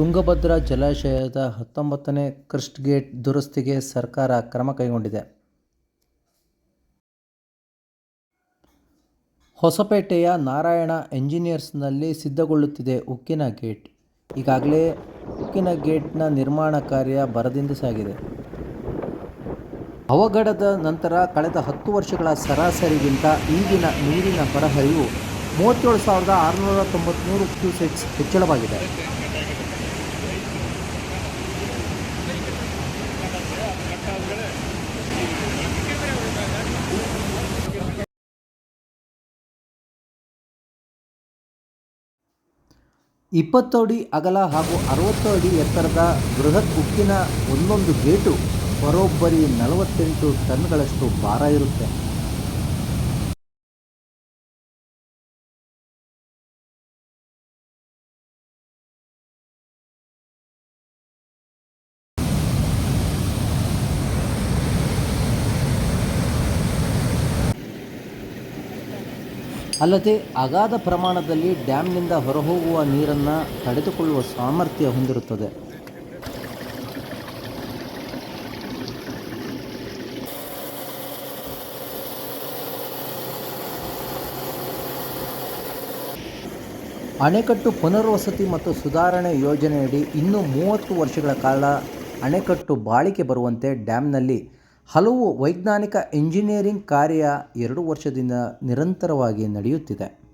ತುಂಗಭದ್ರಾ ಜಲಾಶಯದ ಹತ್ತೊಂಬತ್ತನೇ crust gate ದುರಸ್ತಿಗೆ ಸರ್ಕಾರ ಕ್ರಮ ಕೈಗೊಂಡಿದೆ. ಹೊಸಪೇಟೆಯ ನಾರಾಯಣ ಎಂಜಿನಿಯರ್ಸ್ನಲ್ಲಿ ಸಿದ್ಧಗೊಳ್ಳುತ್ತಿದೆ ಉಕ್ಕಿನ ಗೇಟ್. ಈಗಾಗಲೇ ಉಕ್ಕಿನ ಗೇಟ್ನ ನಿರ್ಮಾಣ ಕಾರ್ಯ ಬರದಿಂದ ಸಾಗಿದೆ. ಅವಘಡದ ನಂತರ ಕಳೆದ ಹತ್ತು ವರ್ಷಗಳ ಸರಾಸರಿಗಿಂತ ಈಗಿನ ನೀರಿನ ಹೊರಹರಿವು ಮೂವತ್ತೇಳು ಸಾವಿರದ ಆರುನೂರ ತೊಂಬತ್ತ್ಮೂರು ಕ್ಯೂಸೆಕ್ಸ್ ಹೆಚ್ಚಳವಾಗಿದೆ. ಇಪ್ಪತ್ತು ಅಡಿ ಅಗಲ ಹಾಗೂ ಅರವತ್ತು ಅಡಿ ಎತ್ತರದ ಬೃಹತ್ ಉಕ್ಕಿನ ಒಂದೊಂದು ಗೇಟು ಬರೋಬ್ಬರಿ ನಲವತ್ತೆಂಟು ಟನ್ಗಳಷ್ಟು ಭಾರ ಇರುತ್ತೆ. ಅಲ್ಲದೆ ಅಗಾಧ ಪ್ರಮಾಣದಲ್ಲಿ ಡ್ಯಾಮ್ನಿಂದ ಹೊರಹೋಗುವ ನೀರನ್ನು ತಡೆದುಕೊಳ್ಳುವ ಸಾಮರ್ಥ್ಯ ಹೊಂದಿರುತ್ತದೆ. ಅಣೆಕಟ್ಟು ಪುನರ್ವಸತಿ ಮತ್ತು ಸುಧಾರಣೆ ಯೋಜನೆಯಡಿ ಇನ್ನೂ ಮೂವತ್ತು ವರ್ಷಗಳ ಕಾಲ ಅಣೆಕಟ್ಟು ಬಾಳಿಕೆ ಬರುವಂತೆ ಡ್ಯಾಮ್ನಲ್ಲಿ ಹಲವು ವೈಜ್ಞಾನಿಕ ಇಂಜಿನಿಯರಿಂಗ್ ಕಾರ್ಯ ಎರಡು ವರ್ಷದಿಂದ ನಿರಂತರವಾಗಿ ನಡೆಯುತ್ತಿದೆ.